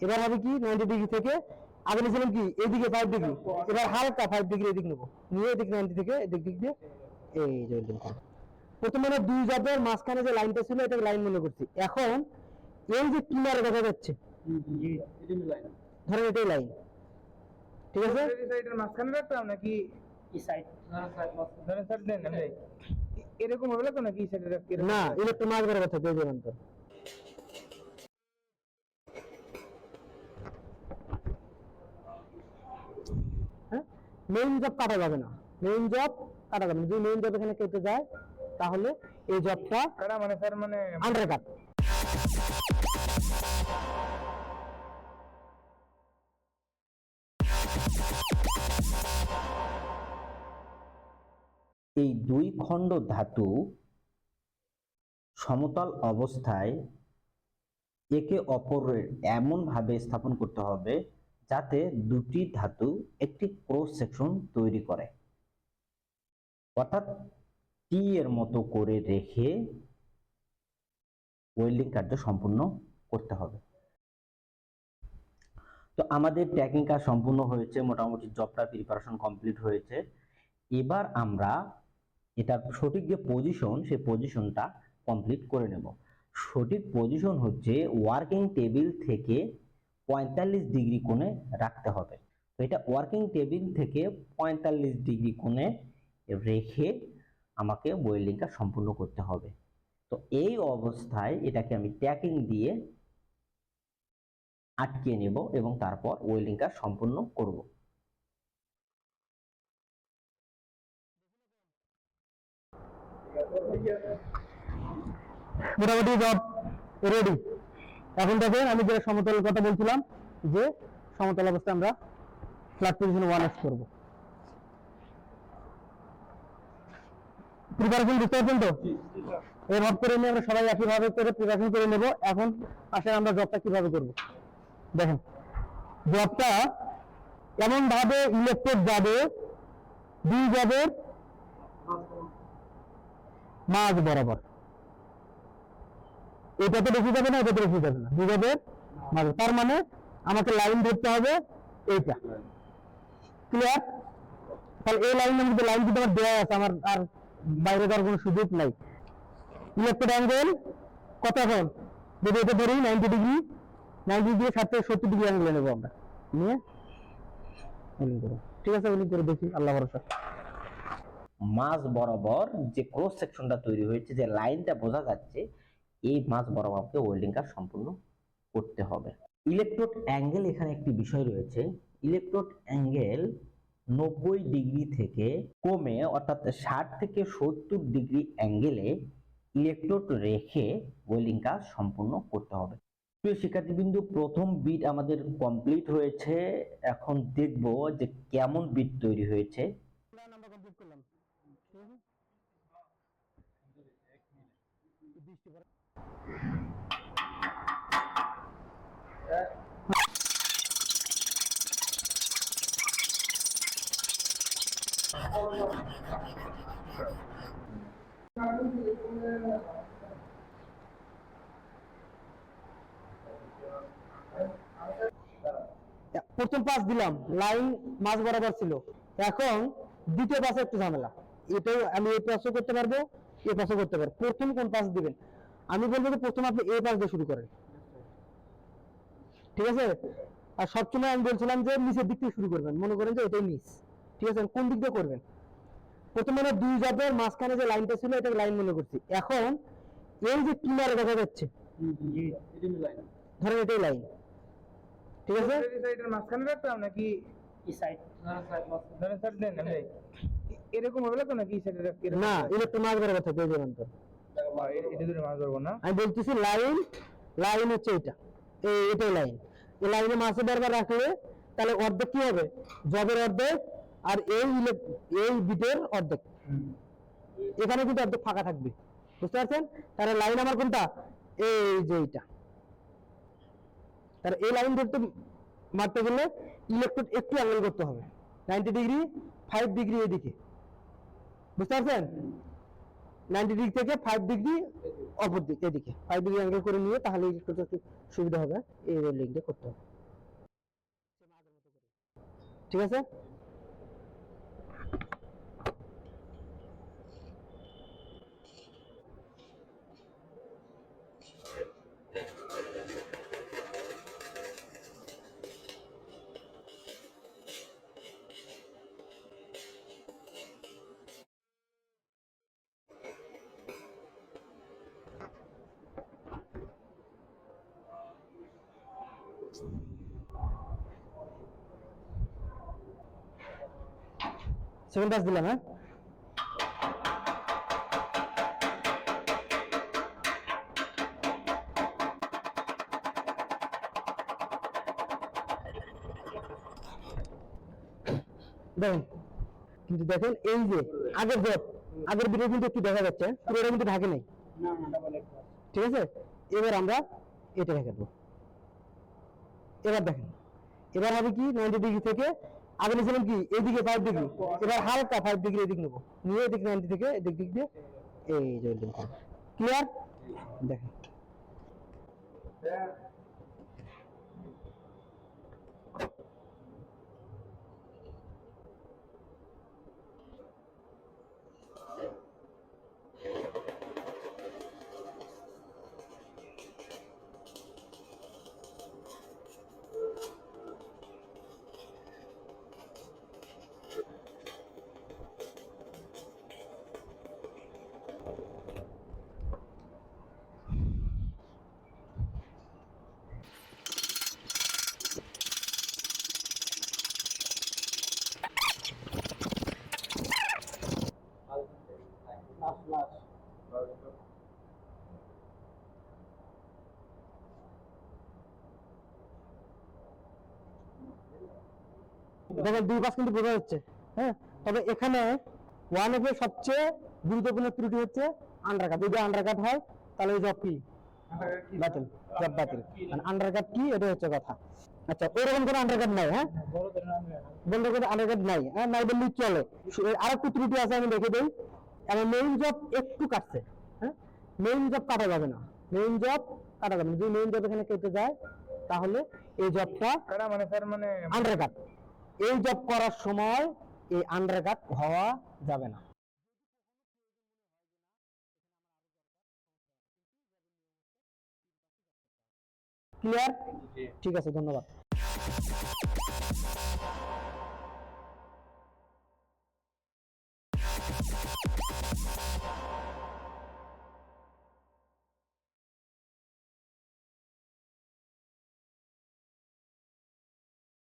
এবার হবে কি নাইনটি ডিগ্রি থেকে আগে নিয়েছিলাম কি এইদিকে ফাইভ ডিগ্রি এবার হালকা ফাইভ ডিগ্রি এদিকে নেব। নিয়ে এদিকে নাইনটি থেকে এদিক দিক দিয়ে এই যে ওয়েল্ডিং করব প্রথমে দুই জাতের মাঝখানে যে লাইনটা ছিল এটাকে লাইন মনে করছি। এখন এই যে কিনারে দেখা যাচ্ছে ধরেন এটাই লাইন ঠিক আছে? মাঝখানে রাখতাম নাকি? এরকম হবে তো নাকি না ইলেকট্রিক মাছ বড় কথা পেয়ে যাবেন তো হ্যাঁ মেইন জব কাটা যাবে না। মেইন জব কাটা যাবে না। যদি মেইন জব এখানে কেটে যায় তাহলে এই জবটা কারা মানে স্যার মানে আন্ডার কাট এই দুই খণ্ড ধাতু সমতল অবস্থায় একে অপরের এমনভাবে স্থাপন করতে হবে যাতে দুটি ধাতু একটি ক্রস সেকশন তৈরি করে। অর্থাৎ টি এর মতো করে রেখে ওয়েল্ডিং কার্য সম্পূর্ণ করতে হবে। তো আমাদের ট্যাকিং কাজ সম্পূর্ণ হয়েছে, মোটামুটি জবটা প্রিপারেশন কমপ্লিট হয়েছে। এবার আমরা এটার সঠিক যে পজিশন সেই পজিশনটা কমপ্লিট করে নেব। সঠিক পজিশন হচ্ছে ওয়ার্কিং টেবিল থেকে পঁয়তাল্লিশ ডিগ্রি কোণে রাখতে হবে। তো এটা ওয়ার্কিং টেবিল থেকে পঁয়তাল্লিশ ডিগ্রি কোণে রেখে আমাকে ওয়েল্ডিংটা সম্পূর্ণ করতে হবে। তো এই অবস্থায় এটাকে আমি ট্যাকিং দিয়ে আটকে নেব এবং তারপর ওয়েল্ডিংটা সম্পূর্ণ করব। মোটামুটি রেডি এখন দেখেন আমি যে সমতল কথা বলছিলাম যে সমতল অবস্থায় আমরা ফ্ল্যাট পজিশন ওয়ান এক্স করব। প্রিপারেশন বুঝতে পারছেন তো? এই ভাব করে নিয়ে আমরা সবাই একইভাবে করে প্রিপারেশন করে নেব। এখন আসলে আমরা জবটা কীভাবে করব। দেখেন জবটা এমন ভাবে ইলেকট্রিক যাবে দুই জবের মাঝ বরাবর। এটাতে বেশি যাবে না, এটাতে বেশি যাবে না। জবের মাঝে তার মানে আমাকে লাইন ধরতে হবে এইটা। ক্লিয়ার তাহলে এই লাইনের মধ্যে লাইন কিন্তু আমার দেওয়া আছে, আমার আর বাইরে যাওয়ার কোনো সুযোগ নাই। ইলেকট্রিক অ্যাঙ্গেল কত এখন? যদি এটা ধরি নাইনটি ডিগ্রি নাইনটি ষাট থেকে সত্তর ডিগ্রি অ্যাঙ্গেলে নেব আমরা। নিয়ে ঠিক আছে ওয়েল্ডিং করে দেখি, আল্লাহ ভরসা। মাঝ বরাবর যে ক্রস সেকশনটা তৈরি হয়েছে, যে লাইনটা বোঝা যাচ্ছে এই মাঝ বরাবরকে ওয়েল্ডিং কাজ সম্পূর্ণ করতে হবে। ইলেকট্রোড অ্যাঙ্গেল এখানে একটি বিষয় রয়েছে। ইলেকট্রোড অ্যাঙ্গেল নব্বই ডিগ্রি থেকে কমে, অর্থাৎ ষাট থেকে সত্তর ডিগ্রি অ্যাঙ্গেলে ইলেকট্রোড রেখে ওয়েল্ডিং কাজ সম্পূর্ণ করতে হবে। প্রিয় শিক্ষার্থীবৃন্দু, প্রথম বিট আমাদের কমপ্লিট হয়েছে। এখন দেখব যে কেমন বিট তৈরি হয়েছে আমরা কমপ্লিট করলাম ঠিক আছে বৃষ্টি পড়ে প্রথম পাস দিলাম। লাইন মাঝ বরাবর ছিল। এখন দ্বিতীয় পাশে একটু ঝামেলা। এটাও আমি এই পাসও করতে পারব এ পাসও করতে পারব। প্রথম কোন পাস দিবেন? আমি বলব যে প্রথম আপনি এ পাস দিয়ে শুরু করেন। ঠিক আছে? আর সবসময় আমি বলছিলাম যে নিচের দিক থেকে শুরু করবেন। মনে করেন যে এটাই নিচ ঠিক আছে? কোন দিক দিয়ে করবেন? প্রথমে মানে দুই জাতের মাঝখানে যে লাইনটা ছিল এটাকে লাইন মনে করছি। এখন এই যে কিনারে দেখা যাচ্ছে ধরেন এটাই লাইন ঠিক আছে? মাঝখানে রাখতাম নাকি আমি এরকম হবে তো নাকি না তো মাছ বলতেছি লাইন লাইন হচ্ছে এটা। এটাই লাইন এই লাইনে মাসে বারবার রাখলে তাহলে অর্ধেক কি হবে? জবের অর্ধেক আর এই এই বিটের অর্ধেক। এখানে কিন্তু অর্ধেক ফাঁকা থাকবে। বুঝতে পারছেন? তাহলে লাইন আমার কোনটা? এই যে এইটা। তাহলে এই লাইন ধরতে মারতে গেলে ইলেকট্রোড একটু অ্যাঙ্গেল করতে হবে। নাইনটি ডিগ্রি ফাইভ ডিগ্রি এদিকে। বুঝতে পারছেন? নাইনটি ডিগ্রি থেকে ফাইভ ডিগ্রি অপর দিক, এদিকে। ফাইভ ডিগ্রি অ্যাঙ্গেল করে নিয়ে তাহলে একটু সুবিধা হবে। এই ওয়েল্ডিংটা করতে হবে। ঠিক আছে? সেকেন্ড টাচ দিলাম হ্যাঁ? দেখেন কিন্তু দেখেন এই যে আগের জব আগের ভিডিও কিন্তু একটু দেখা যাচ্ছে পুরোটা কিন্তু ঢাকে নেই। পাস ঠিক আছে? এবার আমরা এটা রেখে দেবো এবার দেখেন এবার হবে কি নাইনটি ডিগ্রি থেকে আগে নিয়েছিলাম কি? এদিকে ফাইভ ডিগ্রি এবার হালকা ফাইভ ডিগ্রি এদিক নেব। নিয়ে এদিক নাইনটি থেকে এদিক দিক দিয়ে এই যে ক্লিয়ার দেখেন। দেখেন দুই পাশ কিন্তু বোঝা যাচ্ছে হ্যাঁ? তবে এখানে ওয়ান এফ এর সবচেয়ে গুরুত্বপূর্ণ ত্রুটি হচ্ছে আন্ডারকাট যদি আন্ডারকাট হয় তাহলে ওই জব কি? বাতিল। জব বাতিল। মানে আন্ডারকাট কি? এটা হচ্ছে কথা। আচ্ছা ওরকম কোনো আন্ডারকাট নাই হ্যাঁ? বলতে গেলে আন্ডারকাট নাই হ্যাঁ? নাই বললেই চলে। আর একটু ত্রুটি আছে আমি দেখে দিই। আমার মেইন জব একটু কাটছে হ্যাঁ? মেইন জব কাটা যাবে না। মেইন জব কাটা যাবে না। যদি মেইন জব এখানে কেটে যায় তাহলে এই জবটা কারা মানে স্যার মানে আন্ডারকাট এই জব করার সময় এই আন্ডারকাট হওয়া যাবে না। ক্লিয়ার ঠিক আছে ধন্যবাদ।